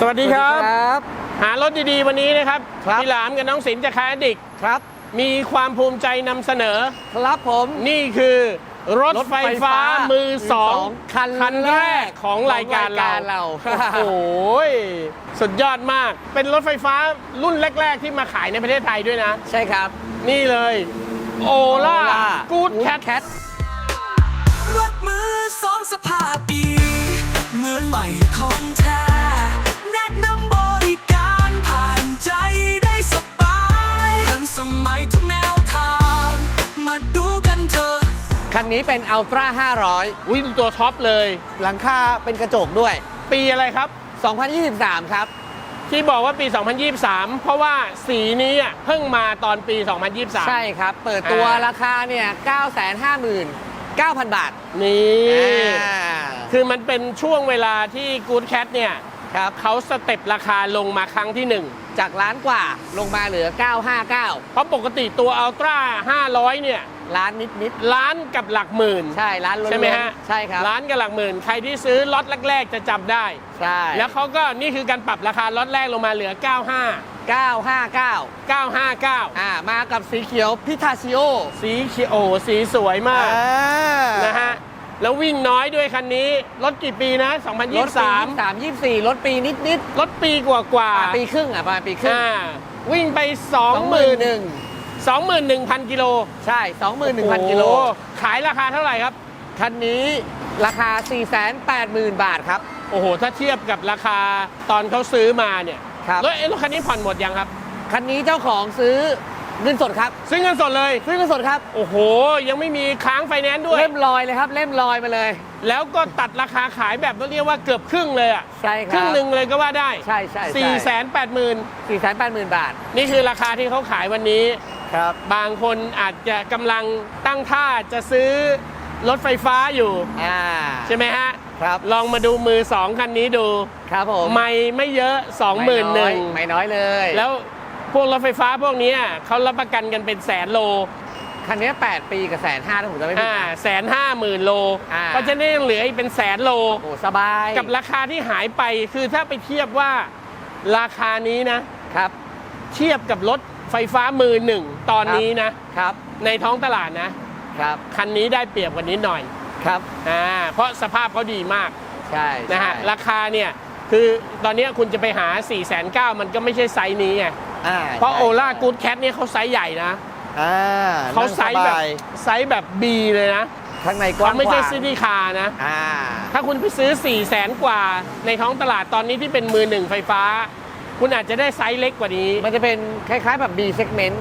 สวัสดีครับครับหารถดีๆ วันนี้นะครับครับ พี่หลามกับน้องสินจะคายดิก ครับ มีความภูมิใจนำเสนอ ครับผม นี่คือรถไฟฟ้ามือสองคันคันแรกของรายการเราเรา โอ้โหสุดยอดมาก เป็นรถไฟฟ้ารุ่นแรก ๆ ที่มาขายในประเทศไทยด้วยนะ ใช่ครับ นี่เลยโอล่า Ola กูดแคท Good Cat รถมือสองสภาพดีเหมือนใหม่ของแท้ ทันสมัยทุกแนวทาง มาดูกันเถอะ คันนี้เป็น Ultra อุ้ยตัวท็อปเลย500หลังคาเป็นกระจกด้วย ปีอะไรครับ 2023 ครับ ที่บอกว่าปี 2023 เพราะว่าสีนี้อะเพิ่งมาตอนปี 2023 ใช่ครับ เปิดตัวอ่า ราคาเนี่ย 959,000 บาทนี่ อ่า คือมันเป็นช่วงเวลาที่ Good Cat เนี่ย ครับเขาสเต็ปราคาลงมาครั้งที่หนึ่งจากล้านกว่าลงมาเหลือ 959 เพราะปกติตัว Ultra 500 เนี่ยล้านนิดนิดล้านกับหลักหมื่นๆใช่ล้านล้วนๆใช่ไหมฮะใช่ครับล้านกับหลักหมื่น ใครที่ซื้อล็อตแรกๆจะจำได้ ใช่ แล้วเขาก็นี่คือการปรับราคาล็อตแรกลงมาเหลือ 95 959 959อ่ามากับสีเขียวพิทาชิโอสีเขียวโอ้สีสวยมากนะฮะ แล้ววิ่งน้อยด้วยคันนี้ รถกี่ปีนะ รถปี2023 สามยี่สี่รถปีนิดนิดรถปีกว่ากว่าๆปีครึ่งอะประมาณปีครึ่งอ่าวิ่งไปหนึ่ง20,000 21,000 กิโลใช่สองหมื่นหนึ่งพันกิโล อ้หขายราคาเท่าไหร่ครับ คันนี้ราคา 480,000 บาทครับ โอ้โห ถ้าเทียบกับราคาตอนเขาซื้อมาเนี่ยครับ รถเอ๊ะรถคันนี้ผ่อนหมดยังครับ คันนี้เจ้าของซื้อ เงินสดครับซื้อเงินสดเลย ซื้อเงินสดครับ โอ้โห ยังไม่มีค้างไฟแนนซ์ด้วย เล่มลอยเลยครับ เล่มลอยมาเลย แล้วก็ตัดราคาขายแบบเรียกว่าเกือบครึ่งเลยอะใช่คครัรึ่งบหนึ่งเลยก็ว่าได้ใช่ใช่สี่แสใช่นแปดหมื่นสี่แสนแปดหมื่นบาท นี่คือราคาที่เขาขายวันนี้ครับ บางคนอาจจะกำลังตั้งท่าจะซื้อรถไฟฟ้าอยู่อ่าใช่ไหมฮะครับลองมาดูมือสองคันนี้ดู ครับผมไม่ไม่เยอะไม่น้อย21,000ไม่น้อยเลย แล้ว พวกรถไฟฟ้าพวกเนี้ยเขารับประกันกันเป็นแสนโล คันนี้ 8 ปีกับแสนห้าถ้าผมจะไม่ผิดอ่านะ แสนห้าหมื่นโล อ่าก็จะได้เหลืออีกเป็นแสนโล โอ้สบายกับราคาที่หายไปคือถ้าไปเทียบว่าราคานี้นะ ครับ เทียบกับรถไฟฟ้ามือหนึ่งตอนนี้นะ ครับในท้องตลาดนะ ครับคันนี้ได้เปรียบกว่านี้หน่อยครับอ่าเพราะสภาพเขาดีมากใช่นะฮะใช่ราคาเนี่ยคือตอนเนี้ยคุณจะไปหา 4 9 0 0 0มันก็ไม่ใช่ไซส์นี้ไง อ่าเพราะใช่ โอล่ากูดแคทเนี่ยเขาไซส์ใหญ่นะอ่าเขาไซส์แบบนั่งสบายไซส์แบบ B เลยนะข้างในกเขาว้างไม่ใช่ขวางซิตี้คาร์นะ อ่า ถ้าคุณไปซื้อ 4 0 0แสนกว่าในท้องตลาดตอนนี้ที่เป็นมือหนึ่งไฟฟ้า คุณอาจจะได้ไซส์เล็กกว่านี้ มันจะเป็นคล้าย ๆ แบบ B segment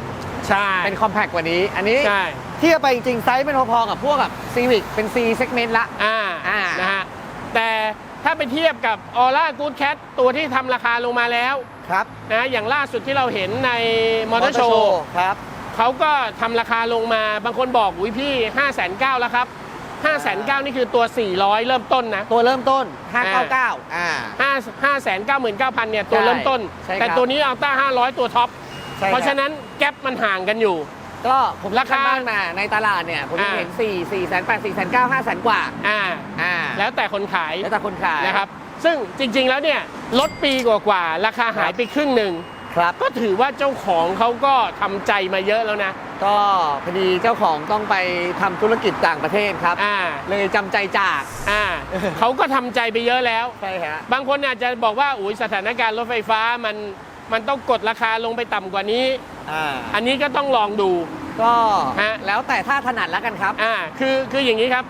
ใช่ เป็น compact กว่านี้ อันนี้ใช่ เทียบไปจริงๆไซส์เป็นพอๆกับพวกกับ Civic เป็น C segment ละ อ่า อ่าน นะฮะ แต่ถ้าไปเทียบกับออร่ากูดแคทตัวที่ทำราคาลงมาแล้ว ครับนะอย่างล่าสุดที่เราเห็นในมอเตอร์โชว์ครับเขาก็ทำราคาลงมาบางคนบอกอุ้ยพี่ 5 9 0 0 0แล้วครับ5 9 0 0 0นี่คือตัว 400 เริ่มต้นนะ ตัวเริ่มต้น 599อ่า5 5 9 9 9 0 0เนี่ยตัวเริ่มต้นใช่ครับแต่ตัวนี้อัลต้า500 ตัวท็อปใช่เพราะคบฉะนั้นแก๊ปมันห่างกันอยู่ ก็ผมราคาบ้างนะในตลาดเนี่ย ผมยังอ่าเห็น 4 4 8 0 0 4 9 5 0 0กว่า อ่าอ่าแล้วแต่คนขายแล้วแต่คนขายนะครับ ซึ่งจริงๆแล้วเนี่ยลดปีกว่าๆราคาหายไปครึ่งหนึ่งครับ ก็ถือว่าเจ้าของเขาก็ทำใจมาเยอะแล้วนะ ก็พอดีเจ้าของต้องไปทำธุรกิจต่างประเทศครับ อ่า เลยจำใจจากอ่า เขาก็ทำใจไปเยอะแล้ว ใช่ฮะ บางคนอาจจะบอกว่าอุ้ยสถานการณ์รถไฟฟ้ามันมันต้องกดราคาลงไปต่ำกว่านี้ อ่า อันนี้ก็ต้องลองดู ก็ฮะ แล้วแต่ถ้าถนัดแล้วกันครับ อ่า คือคืออย่างนี้ครับ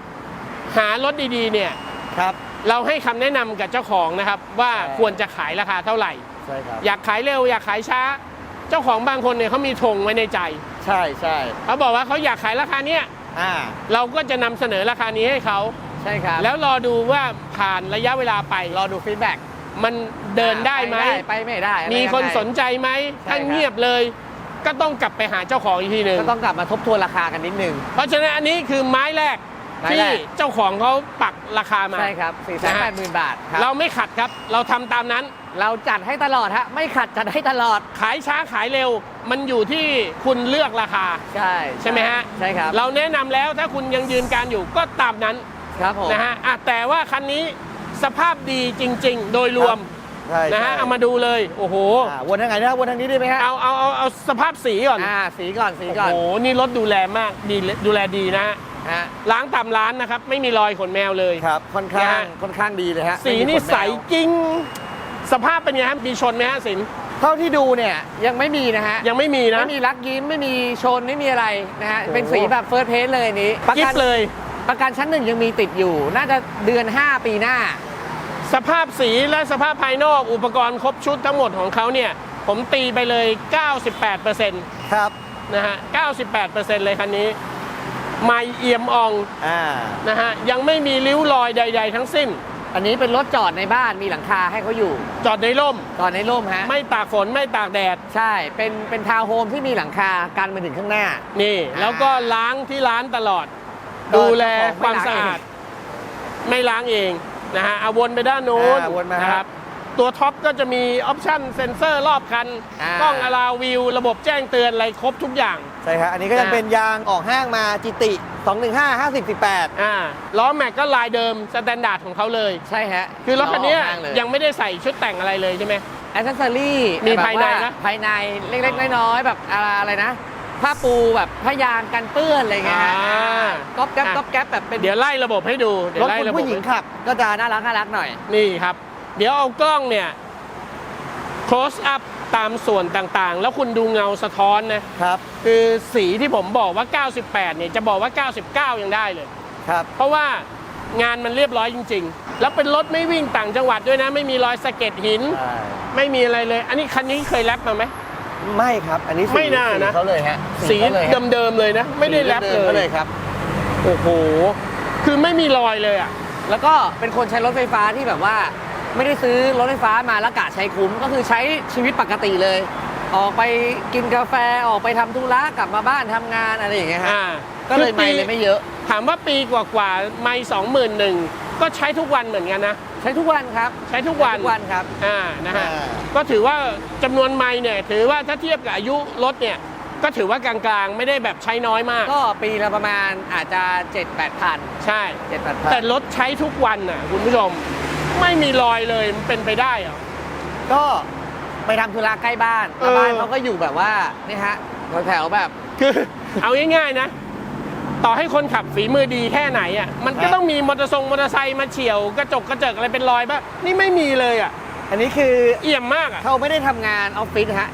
หารถดีๆเนี่ย ครับ เราให้คำแนะนำกับเจ้าของนะครับ ว่าใช่ ควรจะขายราคาเท่าไหร่ ใช่ครับ อยากขายเร็ว อยากขายช้า เจ้าของบางคนเนี่ยเขามีธงไว้ในใจใช่ใช่เขาบอกว่าเขาอยากขายราคาเนี้ยอ่าเราก็จะนำเสนอราคานี้ให้เขา ใช่ครับแล้วรอดูว่าผ่านระยะเวลาไป รอดูฟีดแบ็กมันเดินได้ไหม ไปไม่ได้มีคนสนใจใจไหมใช่ถ้าครับเงียบเลย ก็ต้องกลับไปหาเจ้าของอีกทีหนึ่งก็ต้องกลับมาทบทวนราคากันนิดนึง เพราะฉะนั้นอันนี้คือไม้แรก ไม้ที่แรกเจ้าของเขาปักราคามา ใช่ครับ4 8 0 0 0 0บาทครับเราไม่ขัดครับ เราทำตามนั้น เราจัดให้ตลอดฮะไม่ขัดจัดให้ตลอดขายช้าขายเร็ว มันอยู่ที่คุณเลือกราคา ใช่ใช่ไหมฮะ ใช่ครับเราแนะนำแล้วถ้าคุณยังยืนการอยู่ก็ตามนั้นครับผม นะฮะอะแต่ว่าคันนี้สภาพดีจริง ๆ โดยรวมใช่นะฮะใช่เอามาดูเลย โอ้โห อ่าวนทางไหนนะครับวนทางนี้ได้ไหมฮะเอาเอาเอาเอาสภาพสีก่อนอ่าสีก่อนสีโอ้ก่อนโหนี่รถดูแลมากดีดูแลดีนะฮะ ฮะล้างตามร้านนะครับ ไม่มีรอยขนแมวเลย ครับค่อนข้างนะฮะ ค่อนข้างดีเลยฮะสีไม่มีนี่ขแมวใสกิ้ง สภาพเป็นไงครับมีชนไหมฮะสินเท่าที่ดูเนี่ยยังไม่มีนะฮะยังไม่มีนะ ไม่มีรักยิ้มไม่มีชนไม่มีอะไรนะฮะโอ้เป็นสีแบบเฟิร์สเพสเลยอันนี้ประกิ๊กับนเลย ประกันชั้นหนึ่งยังมีติดอยู่ น่าจะเดือน 5 ปีหน้า สภาพสีและสภาพภายนอกอุปกรณ์ครบชุดทั้งหมดของเขาเนี่ย ผมตีไปเลย 98%นครับะฮะ 98%เลยคันนี้ ไม่เอี่ยมอองอ่า นะฮะยังไม่มีริ้วรอยใด ๆ ทั้งสิ้น อันนี้เป็นรถจอดในบ้านมีหลังคาให้เขาอยู่ จอดในร่ม จอดในร่มฮะ ไม่ตากฝนไม่ตากแดด ใช่ เป็น เป็นทาวน์โฮมที่มีหลังคากันมาถึงข้างหน้า นี่อ่าแล้วก็ล้างที่ร้านตลอด ก็ดูแลเจ้าของความไม่ล้างสะอาด ไม่ล้างเองนะฮะเอาวนไปด้านนู้นอ่าวนมานะครับ ตัวท็อปก็จะมีออปชั่นเซ็นเซอร์รอบคัน อ่ากล้องอลาวิว ระบบแจ้งเตือนอะไรครบทุกอย่าง ใช่ครับ อันนี้ก็ยังอ่าเป็นยางออกห้างมาจิติ 215 50 18 อ่าล้อแม็กก็ลายเดิมสแตนดาร์ดของเขาเลย ใช่ฮะคือรถคันเนี้ยออกห้างเลยยังไม่ได้ใส่ชุดแต่งอะไรเลยใช่ไหม แอ c เซอรี่มีภายในนะ ภายในเล็กๆ น้อยๆ แบบอะไรนะ ผ้าปูแบบผ้ายางกันเปื้อนอะไรเงี้ยฮะอ่าก๊อบแก๊บอะก๊อบแก๊บแบบเป็นเดี๋ยวไล่ระบบให้ดูเดี๋ยรวถไล่คุณระบบผู้หญิงขับ ก็จะน่ารักน่ารักหน่อย นี่ครับ เดี๋ยวเอากล้องเนี่ย close up ตามส่วนต่างๆ แล้วคุณดูเงาสะท้อนนะครับ คือสีที่ผมบอกว่า 98 เนี่ยจะบอกว่า 99 ยังได้เลย ครับ เพราะว่างานมันเรียบร้อยจริง ๆ แล้วเป็นรถไม่วิ่งต่างจังหวัดด้วยนะ ไม่มีรอยสะเก็ดหิน ใช่ ไม่มีอะไรเลย อันนี้คันนี้เคยแรปมาไหม ไม่ครับ อันนี้สีไม่น่านะ สีเขาเลยฮะสีเขาเลยฮะเดิมๆเลยนะ ไม่ได้แรปสีเลดิมๆขายเลยครับ โอ้โห คือไม่มีรอยเลยอะ แล้วก็เป็นคนใช้รถไฟฟ้าที่แบบว่า ไม่ได้ซื้อรถไฟฟ้ามาแล้วกะใช้คุ้มก็คือใช้ชีวิตปกติเลย ออกไปกินกาแฟออกไปทำธุระกลับมาบ้านทำงานอะไรอย่างเงี้ยฮะอ่าก็เลยคือไม่ปีเลยไม่เยอะ ถามว่าปีกว่าๆไม่สองหมื่นหนึ่งก็ใช้ทุกวันเหมือนกันนะ ใช้ทุกวันครับใช้ทุกวัน ทุกวันครับ อ่านะฮะอ่า ก็ถือว่าจำนวนไมล์เนี่ยถือว่าถ้าเทียบกับอายุรถเนี่ยก็ถือว่ากลางๆ ไม่ได้แบบใช้น้อยมาก ก็ปีละประมาณอาจจะ 7 8พันใช่ 7 8พันแต่รถใช้ทุกวันน่ะคุณผู้ชม ไม่มีรอยเลยมันเป็นไปได้เหรอ ก็ไปทำธุระใกล้บ้านเออ แล้วบ้านเขาก็อยู่แบบว่านี่ฮะแถวๆแบบ คือ เอาง่ายๆนะ ต่อให้คนขับฝีมือดีแค่ไหนอะมันก็ฮะ ต้องมีมอเตอร์ทรงมอเตอร์ไซค์มาเฉียวกระจกกระเจิกอะไรเป็นรอยบ้างนี่ไม่มีเลยอะอันนี้คือเอี่ยมมากอะ เขาไม่ได้ทำงานออฟฟิศฮะ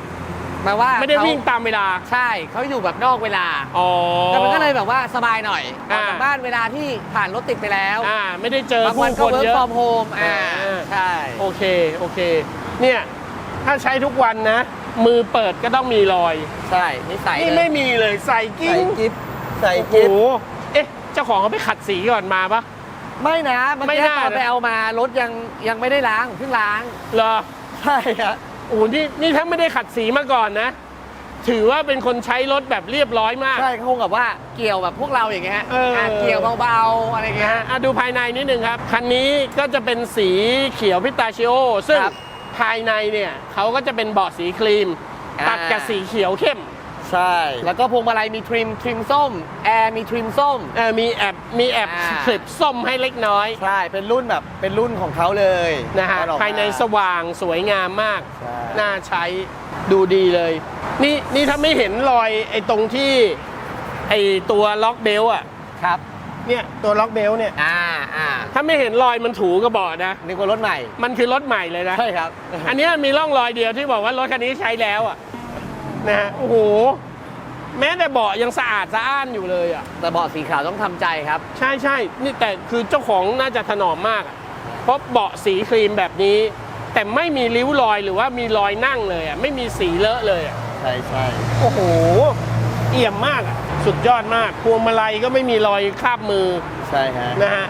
แปลว่าไม่ได้เขาวิ่งตามเวลา ใช่เขาอยู่แบบนอกเวลาอ๋อแต่มันก็เลยแบบว่าสบายหน่อยออกอ่าจากบ้านเวลาที่ผ่านรถติดไปแล้วอ่าไม่ได้เจอบางผู้วันคก็นเวิร์เยกอะฟอร์มโฮมอ่าอ่าใช่โอเคโอเค เนี่ยถ้าใช้ทุกวันนะ มือเปิดก็ต้องมีรอย ใช่นิสัยนี่เลยไม่มีเลยใส่กิ้ใส่งกิฟใส่โอ้โหกิฟเอ๊ะเจ้าของเขาไปขัดสีก่อนมาปะไม่นะเมื่อไม่กี้น่าตอนนะไปเอามารถยังยังไม่ได้ล้างเพิ่งล้างเหรอใช่ฮะ โอ้โหนี่นี่ถ้าไม่ได้ขัดสีมาก่อนนะ ถือว่าเป็นคนใช้รถแบบเรียบร้อยมาก ใช่เขาคงกับว่าเกี่ยวแบบพวกเราอย่างเงี้ยเอออะเกี่ยวเบาๆอะไรนะเงี้ยฮะอะดูภายในนิดนึงครับ คันนี้ก็จะเป็นสีเขียวพิตาชิโอ ซึ่งครับภายในเนี่ยเขาก็จะเป็นเบาะสีครีม อ่า ตัดกับสีเขียวเข้ม ใช่ แล้วก็พวงมาลัยมีทริมทริมส้ม แอร์มีทริมส้ม เออมีแอบมีแอบอ่า คลิปส้มให้เล็กน้อยใช่ เป็นรุ่นแบบเป็นรุ่นของเขาเลยนะฮะตอออกมภายในสว่างสวยงามมาก ใช่ น่าใช้ดูดีเลย นี่นี่ถ้าไม่เห็นรอยไอ้ตรงที่ไอ้ตัวล็อกเบลอะครับ เนี่ยตัวล็อกเบลเนี่ย อ่าอ่าถ้าไม่เห็นรอยมันถูกระบอกนะ นึกว่ารถใหม่ มันคือรถใหม่เลยนะ ใช่ครับ อันเนี้ยมีร่องรอยเดียวที่บอกว่ารถคันนี้ใช้แล้วอะ นะฮะโอ้โห แม้แต่เบาะยังสะอาดสะอ้านอยู่เลยอะ แต่เบาะสีขาวต้องทำใจครับ ใช่ใช่นี่แต่คือเจ้าของน่าจะถนอมมากอะเพราะเบาะสีครีมแบบนี้ แต่ไม่มีริ้วรอยหรือว่ามีรอยนั่งเลยอะ ไม่มีสีเลอะเลยอะ ใช่ใช่โอ้โห เอี่ยมมากอะ สุดยอดมาก พวงมาลัยก็ไม่มีรอยคราบมือ ใช่ฮะนะฮะ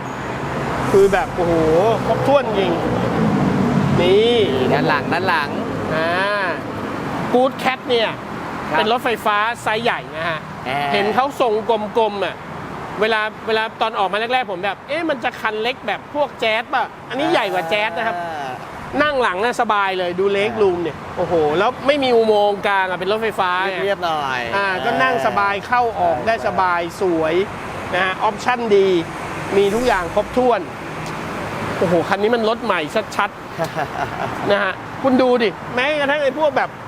คือแบบ โอ้โห ครบถ้วนจริง นี่ ด้านหลังด้านหลัง อ่า กูดแคทเนี่ย ครับ เป็นรถไฟฟ้าไซส์ใหญ่นะฮะแอร์เห็นเขาทรงกลมๆอะ เวลาเวลาตอนออกมาแรกๆผมแบบ เอ๊ะมันจะคันเล็กแบบพวกแจ๊สป่ะ อันนี้ใหญ่กว่าแจ๊สนะครับ อ่า นั่งหลังน่ะสบายเลยดูเล็กรูมเนี่ย โอ้โห แล้วไม่มีอุโมงค์กลางอะเป็นรถไฟฟ้าไงเรียบๆหน่อยอ่าก็นั่งสบายเข้าออกได้สบายสวยนะฮะออปชั่นดี มีทุกอย่างครบถ้วน โอ้โห คันนี้มันรถใหม่ชัดๆ นะฮะคุณดูดิ แม้กระทั่งไอ้พวกแบบยัง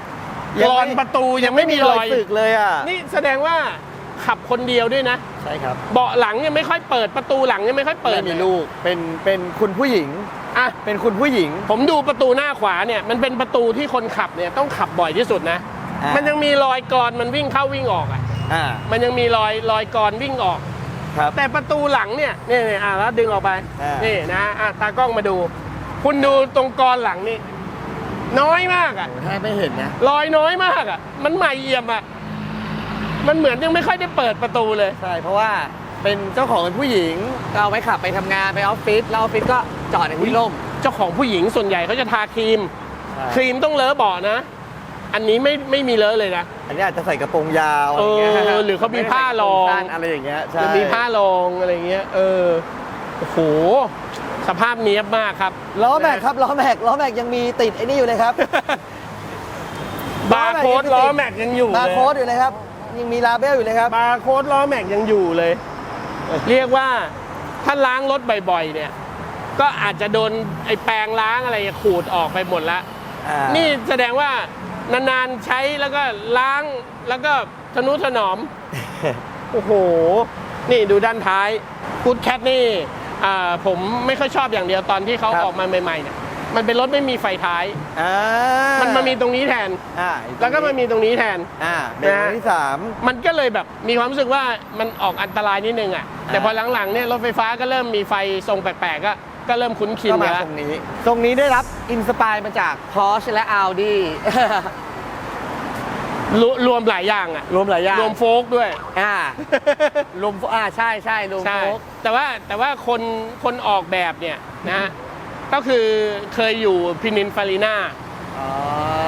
กรไม่อนประตูยังไม่มีรอยสึกเลยอะ นี่แสดงว่าขับคนเดียวด้วยนะ ใช่ครับ เบาะหลังยังไม่ค่อยเปิดประตูหลังยังไม่ค่อยเปิดไม่มีลูก เป็นเป็นคุณผู้หญิงอะเป็นคุณผู้หญิง ผมดูประตูหน้าขวาเนี่ย มันเป็นประตูที่คนขับเนี่ยต้องขับบ่อยที่สุดนะอ่ามัมันยังมีรอยกรอนมันวิ่งเข้าวิ่งออกอะอ่ามันยังมีรอยรอยกรอนวิ่งออกครับแต่ประตูหลังเนี่ยนี่นี่อะแล้วดึงออกไปอ่านี่นี่นะอะตากล้องมาดู คุณดูตรงกรอนหลังนี่ น้อยมากอะแทบไม่เห็นนะรอยน้อยมากอะ มันใหม่เอี่ยมอะ มันเหมือนยังไม่ค่อยได้เปิดประตูเลย ใช่เพราะว่าเป็นเจ้าของเป็นผู้หญิงก็เอาไว้ขับไปทำงานไปออฟฟิศแล้วออฟฟิศก็จอดในที่ร่มเจ้าของผู้หญิงส่วนใหญ่เขาจะทาครีมใช่ครีมต้องเลอะเบาะนะ อันนี้ไม่ไม่มีเลอะเลยนะ อันนี้อาจจะใส่กระโปรงยาวเอออะไรงี้ยหรือเขามีผ้ารองสั้นอะไรอย่างเงี้ยหใช่รือมีผ้ารองอะไรเงี้ย เออ โอ้โห สภาพเนี้ยบมากครับ ล้อแม็กครับล้อแม็กล้อแม็กยังมีติดไอ้นี่อยู่เลยครับ บาร์โค้ดล้อแม็กยังอยู่บาร์เลยโค้ดอยู่เลยครับ ยังมีลาเบลอยู่เลยครับ บาร์โค้ดล้อแม็กยังอยู่เลย เรียกว่าถ้าล้างรถบ่อยๆ เนี่ย ก็อาจจะโดนไอ้แปรงล้างอะไรขูดออกไปหมดละอ่านี่แสดงว่านานๆใช้แล้วก็ล้างแล้วก็ทนุถนอม โอ้โห นี่ดูด้านท้ายกูดแคทนี่อ่า ผมไม่ค่อยชอบอย่างเดียวตอนที่เขาครับออกมาใหม่ๆเนี่ยมันเป็นรถไม่มีไฟท้ายอ่ามันมามีตรงนี้แทนอ่าแล้วก็มามีตรงนี้แทนอ่าเป็นนะอันที่สามมันก็เลยแบบมีความรู้สึกว่ามันออกอันตรายนิดนึงอะแต่พอหลังๆเนี่ยรถไฟฟ้าก็เริ่มมีไฟทรงแปลกๆก็ก็เริ่มคุ้นชินก็มาแล้วตรงนี้ตรงนี้ได้รับอินสปายมาจาก Porsche และ Audi รวรวมหลายอย่างอะ รวมหลายอย่างรวมโฟกด้วย อ่ารวมอ่าใช่ใช่รวมใช่โฟกแต่ว่าแต่ว่าคนคนออกแบบเนี่ยนะฮะก็คือเคยอยู่พินินฟารีนาอ๋อ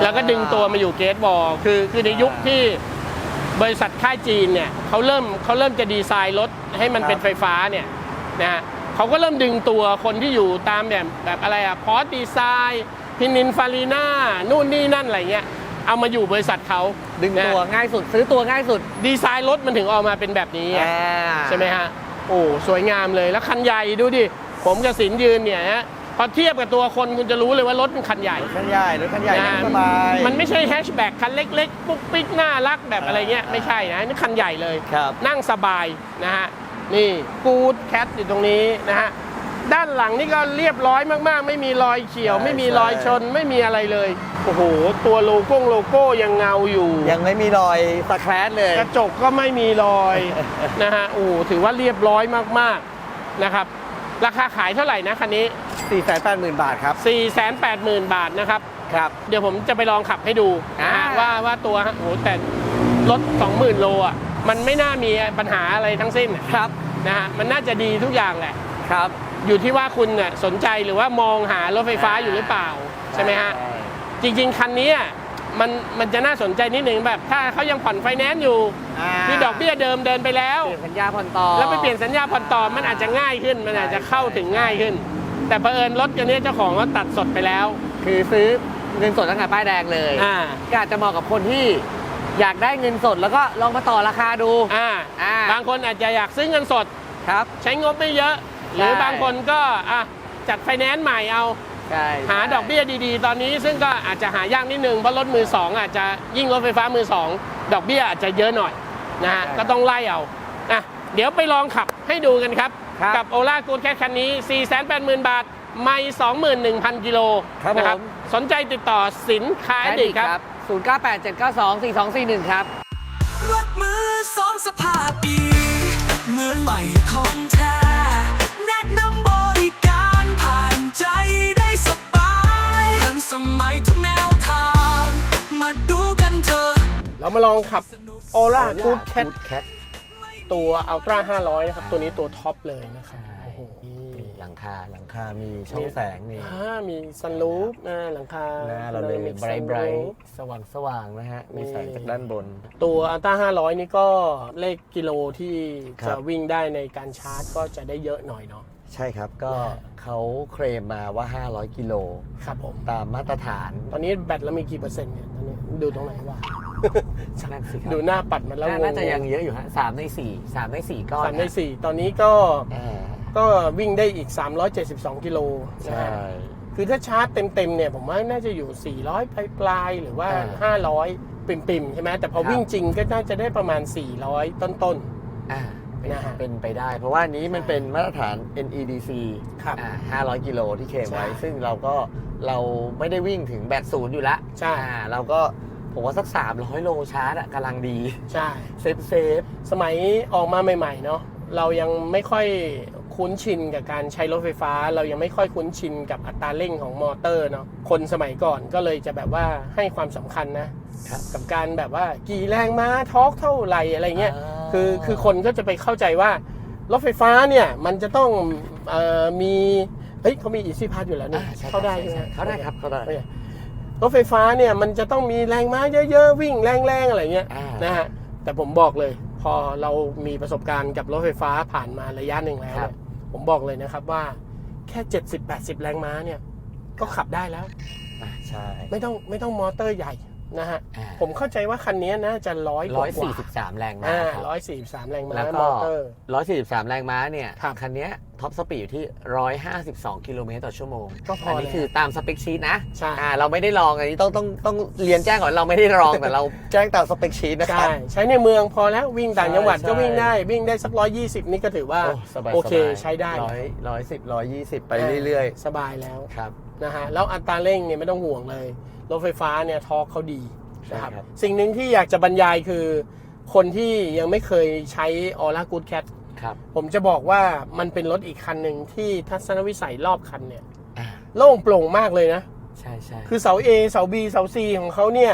แล้วก็ดึงตัวมาอยู่เกตบอลคือคือในยุคที่บริษัทค่ายจีนเนี่ยเขาเริ่มเขาเริ่มจะดีไซน์รถให้มันเป็นไฟฟ้าเนี่ยนะฮะเขาก็เริ่มดึงตัวคนที่อยู่ตามแบบแบบอะไรอะพอร์ตดีไซน์พินินฟารีนานู่นนี่นั่นอะไรเงี้ย เอามาอยู่บริษัทเขาดึงตัวนะง่ายสุดซื้อตัวง่ายสุด ดีไซน์รถมันถึงออกมาเป็นแบบนี้ไงอ่าใช่ไหมฮะโอ้สวยงามเลยแล้วคันใหญ่ดูดิผมกับสินยืนเนี่ยฮะพอเทียบกับตัวคนคุณจะรู้เลยว่ารถมันคันใหญ่คันใหญ่รถคันใหญ่นะนั่ฮะงสบายมันไม่ใช่แฮชแบ็กคันเล็กๆ ปุ๊กปิ๊กน่ารักแบบอะไรเงี้ยไม่ใช่นะนี่คันใหญ่เลยครับนั่งสบายนะฮะนี่กูดแคทอยู่ตรงนี้นะฮะ ด้านหลังนี่ก็เรียบร้อยมากๆ ไม่มีรอยเขียว ใช่ไม่มีใช่รอยชนไม่มีอะไรเลย โอ้โห ตัวโลโก้โลโก้ยังเงาอยู่ ยังไม่มีรอยสแครชเลย กระจกก็ไม่มีรอย นะฮะโอ้ถือว่าเรียบร้อยมากๆนะครับ ราคาขายเท่าไหร่นะคันนี้ 480,000 บาทครับ 480,000 บาทนะครับ ครับ เดี๋ยวผมจะไปลองขับให้ดูนะฮะอ่า ว่าว่าตัวโอ้โหแต่รถ 20,000 โลอะมันไม่น่ามีปัญหาอะไรทั้งสิ้นอะครับ นะฮะมันน่าจะดีทุกอย่างแหละ ครับ อยู่ที่ว่าคุณน่ะสนใจหรือว่ามองหารถไฟฟ้าอยู่หรือเปล่าใช่ไหมฮะจริง ๆ คันนี้อะมันมันจะน่าสนใจนิดหนึ่งแบบ ถ้าเขายังผ่อนไฟแนนซ์อยู่อ่าคือดอกเบี้ยเดิมเดินไปแล้ว เปลี่ยนสัญญาผ่อนต่อแล้วไปเปลี่ยนสัญญาผ่อนต่อมันอาจจะง่ายขึ้น มันอาจจะเข้าถึงง่ายขึ้น แต่เผอิญรถคันนี้เจ้าของก็ตัดสดไปแล้ว คือซื้อเงินสดตั้งแต่ป้ายแดงเลยอ่า ก็อาจจะเหมาะกับคนที่อยากได้เงินสดแล้วก็ลองมาต่อราคาดู อ่าอ่า บางคนอาจจะอยากซื้อเงินสด ครับ ใช้งบไม่เยอะ หรือใช่บางคนก็อะจัดไฟแนนซ์ใหม่เอา ใช่หาดอกเบี้ยดีๆ ตอนนี้ซึ่งก็อาจจะหายากนิดนึงเพราะรถมือสองอาจจะยิ่งรถไฟฟ้ามือสองดอกเบี้ยอาจจะเยอะหน่อยนะฮะก็ต้องไล่เอาอะเดี๋ยวไปลองขับให้ดูกันครับครับกับโอล่ากูดแคทคันนี้ 480,000 บาท ไม่21,000 กิโลครับนะผมสนใจติดต่อสินค้าอดีตครับ 0 9 8 7 9 2 4 2 4 1 ครับ เรามาลองขับโอล่ากูดแคทแคทตัวอัลตร้า500 นะครับ ตัวนี้ตัวท็อปเลยนะครับโอ้โหหลังคาหลังคา มีช่องแสงมีอ่ามีซันรูฟนะหลังคาหน้าเราเลยมีไบรท์ไบร sunroof ท์สว่างสว่างนะฮะ มีแสงจากด้านบน ตัวอัลต้า500 นี่ก็เลขกิโลที่ครัจะบวิ่งได้ในการชาร์จก็จะได้เยอะหน่อยเนาะใช่ครับ ก็เขาเคลมมาว่า 500 กิโลครับผมตามมาตรฐาน ตอนนี้แบตเรามีกี่เปอร์เซ็นต์เนี่ยตอนนี้ดูตรงไหนวะ นั่นสิครับดูหน้าปัดมันแล้วงงน่าจะยังเยอะอยู่ฮะสามในสี่สามในสี่ก้อนสามในฮะสี่ตอนนี้ก็อ่าก็วิ่งได้อีก 372 กิโลนะใช่ ฮะคือถ้าชาร์จเต็มๆเนี่ยผมว่าน่าจะอยู่ 400ปลายปลายๆหรือว่าอ่า500 ปิ่มๆใช่ไหมแต่พอครับ วิ่งจริงก็น่าจะได้ประมาณ 400 ต้น อ่าเป็นนะฮะ เป็นไปได้ เพราะว่าอันนี้มันเป็นมาตรฐาน NEDC ๆ ครับ อ่า500 กิโลที่เคลมไว้ ใช่ซึ่งเราก็เราไม่ได้วิ่งถึงแบตศูนย์อยู่แล้วใช่ อ่าเราก็ ผมว่าสัก 300 โลชาร์จอะกำลังดี ใช่ เซฟเซฟสมัยออกมาใหม่ ๆ เนาะเรายังไม่ค่อยคุ้นชินกับการใช้รถไฟฟ้า เรายังไม่ค่อยคุ้นชินกับอัตราเร่งของมอเตอร์เนาะคนสมัยก่อนก็เลยจะแบบว่าให้ความสำคัญนะ ครับ กับการแบบว่ากี่แรงม้าทอร์กเท่าไหร่อะไรเงี้ย อ่าคือคือคนก็จะไปเข้าใจว่ารถไฟฟ้าเนี่ยมันจะต้องเออมีเฮ้ยเขามีอีซี่พาสอยู่แล้วนี่อ่าใช่เข้าได้ใช่ใช่ไหมเข้าได้ครับเข้าได้ โอเค รถไฟฟ้าเนี่ยมันจะต้องมีแรงม้าเยอะๆ วิ่งแรงๆอะไรเงี้ยอ่านนะฮะแต่ผมบอกเลย พอเรามีประสบการณ์กับรถไฟฟ้าผ่านมาระยะหนึ่งแล้วเนี่ยผมบอกเลยนะครับว่าแค่ 70-80 แรงม้าเนี่ย ก็ขับได้แล้ว อ่าใช่ ไม่ต้องไม่ต้องมอเตอร์ใหญ่ นะฮะ อ่าผมเข้าใจว่าคันนี้น่าจะร้อยกร้อว่ายสี่สิบสามแรงม้าอ่าครับ ร้อยสี่สิบสามแรงม้าแล้วมก็อเตอร์ ร้อยสี่สิบสามแรงม้าเนี่ยครับคันเนี้ยท็อปสปีดอยู่ที่ร้อยห้าสิบสองกิโลเมตรต่อชั่วโมงก็พออั นนี้แล้วคือตามสเปคชีตนะใช่ อ่าเราไม่ได้ลองอันนี้ต้องต้องต้องเรียนแจ้งก่อนเราไม่ได้ลองแต่เราแจ้งตามสเปคชีตนะคใช่ รับ ใช้ในเมืองพอแล้ววิ่งต่างจังหวัดใช่ ก็วิ่งใช่ได้วิ่งได้สักร้อยยี่สิบนี่ก็ถือว่าโอ้สบายโอเคสบายใช้ได้ ร้อยร้อยสิบร้อยยี่สิบไปเรื่อยสบายแล้วๆ ครับ นะฮะแล้วอัตราเร่งเนี่ยไม่ต้องห่วงเลย รถไฟฟ้าเนี่ยทอร์กเขาดีนะครับใช่ครับสิ่งหนึ่งที่อยากจะบรรยายคือ คนที่ยังไม่เคยใช้ออร่ากูดแคทครับผมจะบอกว่ามันเป็นรถอีกคันหนึ่งที่ทัศนวิสัยรอบคันเนี่ยอ่าโล่งโปร่งมากเลยนะ ใช่ใช่คือเสา A เสา B เสา C ของเขาเนี่ย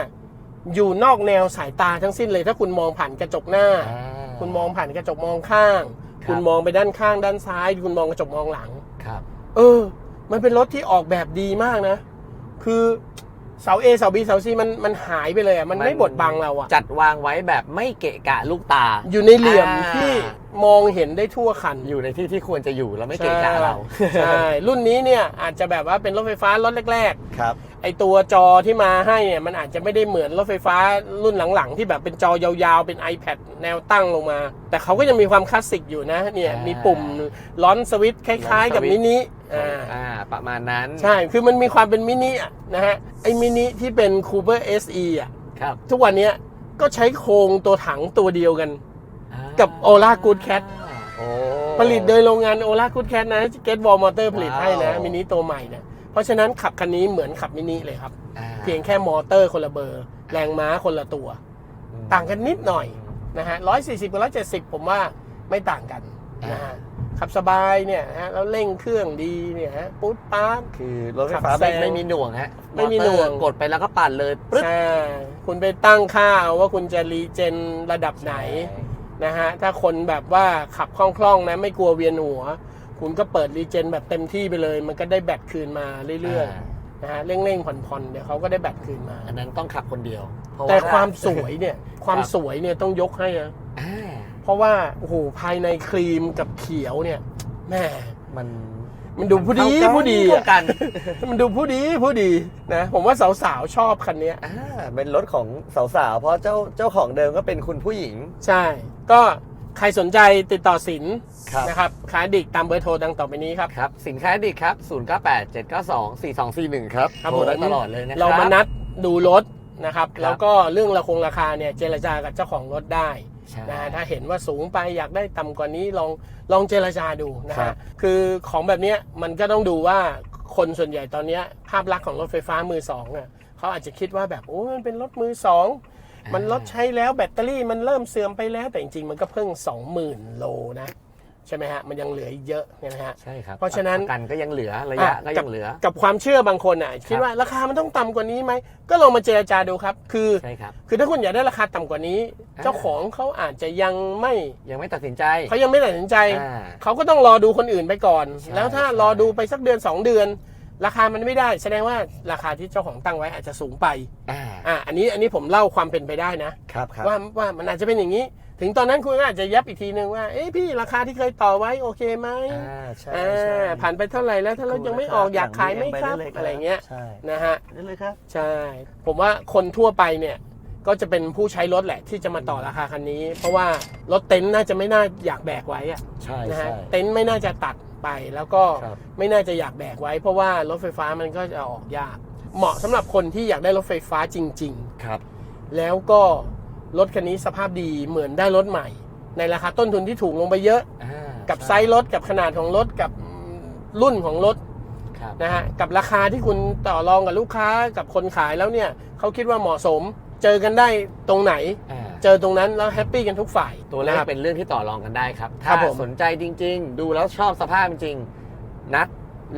อยู่นอกแนวสายตาทั้งสิ้นเลย ถ้าคุณมองผ่านกระจกหน้าอ่าคุณมองผ่านกระจจกมองข้างครับคุณมองไปด้านข้างด้านซ้าย คุณมองกระจกมองหลังครับ เออ มันเป็นรถที่ออกแบบดีมากนะ คือ เสา A เสา B เสา C มันมันหายไปเลยอะมันไม่บดบังเราอะจัดวางไว้แบบไม่เกะกะลูกตาอยู่ในเหลี่ยมอ่าที่ มองเห็นได้ทั่วคัน อยู่ในที่ที่ควรจะอยู่แล้วไม่เกะกะเราใช่รุ่นนี้เนี่ยอาจจะแบบว่าเป็นรถไฟฟ้ารถแรกๆครับไอตัวจอที่มาให้เนี่ยมันอาจจะไม่ได้เหมือนรถไฟฟ้ารุ่นหลังๆ ที่แบบเป็นจอยาวๆ เป็น iPad แนวตั้งลงมา แต่เขาก็ยังมีความคลาสสิกอยู่นะเนี่ยอ่ามีมีปุ่มล้อนสวิตช์คล้ายๆ กับล้อนสวิมิตช์นิอ่าอ่าประมาณนั้น ใช่คือมันมีความเป็นมินิอะนะฮะไอมินิที่เป็น Cooper SE อะครับทุกวันเนี้ยก็ใช้โครงตัวถังตัวเดียวกัน อ่ากับ Ola Good Cat โอ้ ผลิตโดยโรงงาน Ola Good Cat นะ Get Wall Motor ผลิตให้นะ ว้าว มินิตัวใหม่เนี่ยเพราะฉะนั้นขับคันนี้เหมือนขับมินิเลยครับ อ่าเพียงแค่มอเตอร์คนละเบอร์ แรงม้าคนละตัวอืมต่างกันนิดหน่อย นะฮะร้อยสี่สิบกับร้อยเจ็ดสิบผมว่าไม่ต่างกันนะฮะขับสบายเนี่ยนะฮะแล้วเร่งเครื่องดีเนี่ยฮะปุ๊บป๊าดคือรถไฟฟ้าขับแซไม่งไม่มีหน่วงฮะไม่มีหน่วงมอเตอร์กดไปแล้วก็ปั่นเลยปึ๊ดใช่คุณไปตั้งค่าเอาว่าคุณจะรีเจนระดับไหน นะฮะ ถ้าคนแบบว่าขับคล่องๆนะ ไม่กลัวเวียนหัว คุณก็เปิดรีเจนแบบเต็มที่ไปเลย มันก็ได้แบตคืนมาเรื่อยๆนะฮะเร่งๆผ่อนๆเดี๋ยวเขาก็ได้แบตคืนมา อันนั้นต้องขับคนเดียวเพระแต่ความสวยเนี่ย ความครับสวยเนี่ยต้องยกให้นะอ่าเพราะว่าโอ้โหภายในครีมกับเขียวเนี่ยแม่มัน มันดูผู้ดีเข้ากันผู้ดีเข้าอะกัน มันดูผู้ดีผู้ดีนะ ผมว่าสาวๆชอบคันเนี้ยอ่าเป็นรถของสาวๆ เพราะเจ้าเจ้าของเดิมก็เป็นคุณผู้หญิง ใช่ ก็ใครสนใจติดต่อสินครับ นะครับคาดิกตามเบอร์โทรดังต่อไปนี้ครับ ครับ สินค้าดีครับ 098 792 4241 ครับครับโทรได้ผม ตลอดเลยนะครับเรามานัดดูรถนะครับ ครับ แล้วก็เรื่องราคงราคาเนี่ยเจรจากับเจ้าของรถได้ใช่ นะฮะถ้าเห็นว่าสูงไปอยากได้ต่ำกว่านี้ลองลองเจรจาดูนะครัฮะบ คือของแบบเนี้ยมันก็ต้องดูว่าคนส่วนใหญ่ตอนเนี้ยภาพลักษณ์ของรถไฟฟ้ามือสองอะเขาอาจจะคิดว่าแบบโอ้มันเป็นรถมือสอง มันรถใช้แล้วแบตเตอรี่มันเริ่มเสื่อมไปแล้วแต่จริงๆ มันก็เพิ่ง 20,000 โลนะ ใช่ไหมฮะ มันยังเหลืออีกเยอะใช่ไหมฮะ ใช่ครับเพราะฉะนั้นประกันก็ยังเหลือระยะอะก็ยังเหลือ กับความเชื่อบางคนอะคิดว่าราคามันต้องต่ำกว่านี้ไหม ก็ลองมาเจรจาดูครับ คือใช่ครับคือถ้าคุณอยากได้ราคาต่ำกว่านี้อ่าเจ้าของเขาอาจจะยังไม่ยังไม่ตัดสินใจเขายังไม่ตัดสินใจอ่าเขาก็ต้องรอดูคนอื่นไปก่อนใช่แล้วถ้าใช่รอดูไปสักเดือน 2 เดือน ราคามันไม่ได้ แสดงว่าราคาที่เจ้าของตั้งไว้อาจจะสูงไปอ่าอะอันนี้อันนี้ผมเล่าความเป็นไปได้นะ ครับครับว่าว่ามันอาจจะเป็นอย่างนี้ ถึงตอนนั้นคุณก็อาจจะยับอีกทีนึงว่าเอ้พี่ราคาที่เคยต่อไว้โอเคไหมอ่าใช่อ่ใช่าผ่านไปเท่าไหร่แล้วถ้ารถยังไม่ออกอยากขายไหมครับอะไรเงี้ยใช่นะฮะได้เลยครับ ใช่ ผมว่าคนทั่วไปเนี่ยก็จะเป็นผู้ใช้รถแหละที่จะมาต่อราคาคันนี้ เพราะว่ารถเต็นท์น่าจะไม่น่าอยากแบกไว้อะใช่นะฮะใช่เต็นท์ไม่น่าจะตัด ไป แล้วก็ครับ ไม่น่าจะอยากแบกไว้ เพราะว่ารถไฟฟ้ามันก็จะออกยาก เหมาะสำหรับคนที่อยากได้รถไฟฟ้าจริง ครับ ๆ แล้วก็รถคันนี้สภาพดีเหมือนได้รถใหม่ ในราคาต้นทุนที่ถูกลงไปเยอะ อ่ากับไซส์รถกับขนาดของรถกับรุ่นของรถ ครับนะฮะกับราคาที่คุณต่อรองกับลูกค้ากับคนขายแล้วเนี่ยเขาคิดว่าเหมาะสม เจอกันได้ตรงไหน อ่า เจอตรงนั้นแล้วแฮปปี้กันทุกฝ่าย ตัวเลขนะครับเป็นเรื่องที่ต่อรองกันได้ครับ ครัถ้าบผม สนใจจริง ๆ ดูแล้วชอบสภาพจริงๆนัด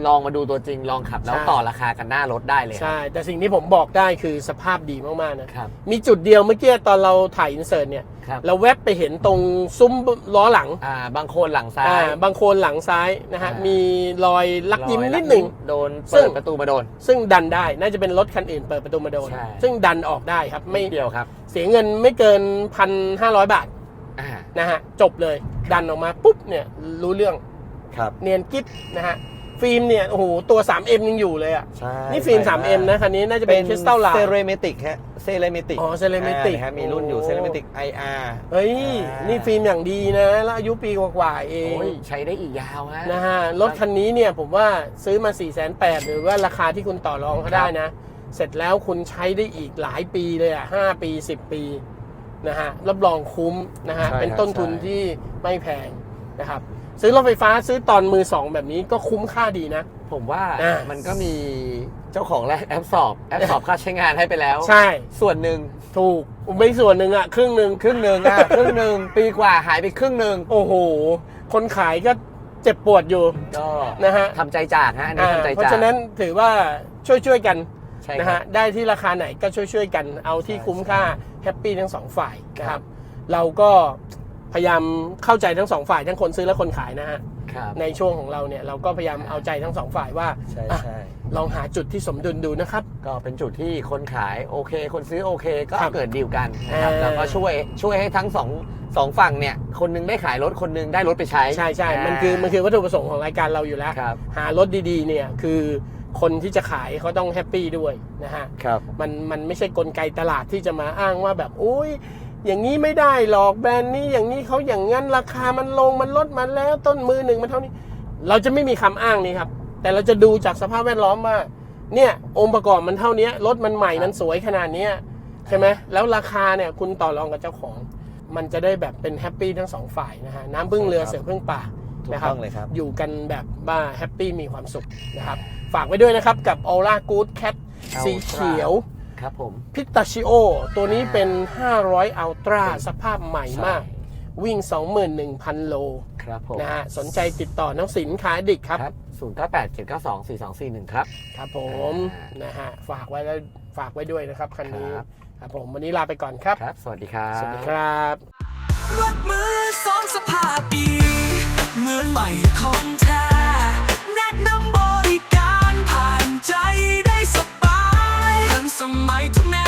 ลองมาดูตัวจริงลองขับแล้วใช่ ต่อราคากันหน้ารถได้เลยครับ ใช่ แต่สิ่งที่ผมบอกได้คือสภาพดีมากๆนะครับ มีจุดเดียวเมื่อกี้ตอนเราถ่ายอินเสิร์ตเนี่ย ครับเราแวบไปเห็นตรงซุ้มล้อหลังอ่าบางโคนหลังซ้าอ่ายบางโคนหลังซ้ายนะฮะ อ่ามี มีรอยลักยิ้มรอยนิดหนึ่ง โดนซึ่เปิง ดประตูมาโดน ซึ่งดันได้น่าจะเป็นรถคันอื่นเปิดประตูมาโดน ใช่ ซึ่งดันออกได้ครับไม่นิดเดียวครับเสียเงินไม่เกินพันห้าร้อยบาทอ่านะฮะจบเลย ดันออกมาปุ๊บเนี่ยรู้เรื่องครับ เนียนกิ๊บนะฮะ ฟิล์มเนี่ยโอ้โหตัว 3M ยังอยู่เลยอะ ใช่นี่ฟิล์มใส่ 3M นะคันนี้น่าจะเป็นคริสตัลไลเซน์เรเมติกฮะเซเรเมติกอ๋อ ceramic ฮะมีรุ่นอยู่โอ้เซเรเมติก IR เฮ้ยอ่านี่นี่ฟิล์มอย่างดีนะ แล้วอายุปีกว่าๆเองโอ้ยใช้ได้อีกยาวฮะนะฮะรถคันนี้เนี่ยผมว่าซื้อมา 4 8 0 0 0หรือว่าราคาที่คุณต่อรองเขาได้นะ เสร็จแล้วคุณใช้ได้อีกหลายปีเลยอะ5ปี 10 ปีนะฮะรับรองคุ้มนะฮะใช่ครับเป็นต้นทุนใช่ ที่ไม่แพงนะครับ ซื้อรถไฟฟ้าซื้อตอนมือสองแบบนี้ก็คุ้มค่าดีนะ ผมว่าอ่ามัมันก็มีเจ้าของแรกแอปสอบ แอปสอบค่าใช้งานให้ไปแล้ว ใช่ส่วนหนึ่งถูกไม่ส่วนหนึ่งอะครึ่งหนึ่งครึ่งหนึ่งอะ ครึ่งหนึ่งปีกว่าหายไปครึ่งหนึ่งโอ้โห คนขายก็เจ็บปวดอยู่ก็นะฮะทำใจจากฮะอันนี้อ่าทำใจเพราะจากฉะนั้นถือว่าช่วยช่วยๆกันใช่นะครัฮะบ ได้ที่ราคาไหนก็ช่วยช่วยๆกันเอาที่ใช่คุ้มค่าแฮปปี้ทั้งสองฝ่ายนะคครัรับบเราก็ พยายามเข้าใจทั้งสองฝ่ายทั้งคนซื้อและคนขายนะฮะครับในช่วงของเราเนี่ยเราก็พยายามเอาใจทั้งสองฝ่ายว่าใช่อะใช่ลองหาจุดที่สมดุลดูนะครับ ก็เป็นจุดที่คนขายโอเค คนซื้อโอเคก็ครับเกิดดีลกันนะครับเออ แล้วก็ช่วยช่วยให้ทั้งสองสองฝั่งเนี่ย คนหนึงได้ขายรถคนหนึงได้รถไปใช้ใช่ใช่มันคือมันคือวัตถุประสงค์ของรายการเราอยู่แล้ว ครับหารถดีๆเนี่ยคือคนที่จะขายเขาต้องแฮปปี้ด้วยนะฮะ ครับ มันมันไม่ใช่กลไกตลาดที่จะมาอ้างว่าแบบโอ้ย อย่างนี้ไม่ได้หรอกแบรนด์นี้อย่างนี้เขาอย่างนั้นราคามันลงมันลดมาแล้วต้นมือหนึ่งมันเท่านี้ เราจะไม่มีคำอ้างนี้ครับ แต่เราจะดูจากสภาพแวดล้อมว่าเนี่ยองค์ประกอบมันเท่านี้รถมันใหม่มันสวยขนาดเนี้ยใช่ไหมแล้วราคาเนี่ยคุณต่อรองกับเจ้าของ มันจะได้แบบเป็นแฮปปี้ทั้งสองฝ่ายนะฮะน้ำพึ่งเรือใช่ครับเสือพึ่งป่าถูกนะครัต้องเลยครับอยู่กันแบบว่าแฮปปี้มีความสุขนะครับ ฝากไว้ด้วยนะครับกับ Aura Good Cat สีเขียว ครับผมพิตาชิโอตัวนี้เป็น 500 อัลตร้าสภาพใหม่มาก วิ่ง 21,000 โลครับผมนะฮะสนใจติดต่อน้องสินขายดิกครับศูนย์เก้าแปดเจ็ดเก้าสองสี่สองสี่หนึ่งครับ ครับผมนะฮะฝากไว้แล้วฝากไว้ด้วยนะครับคันนี้ครับผมวันนี้ลาไปก่อนครับครับ สวัสดีครับ สวัสดีครับรถมือสองสภาพดีเมือนใหม่ของแท้แนะนำบริการผ่านใจได้สบ some might make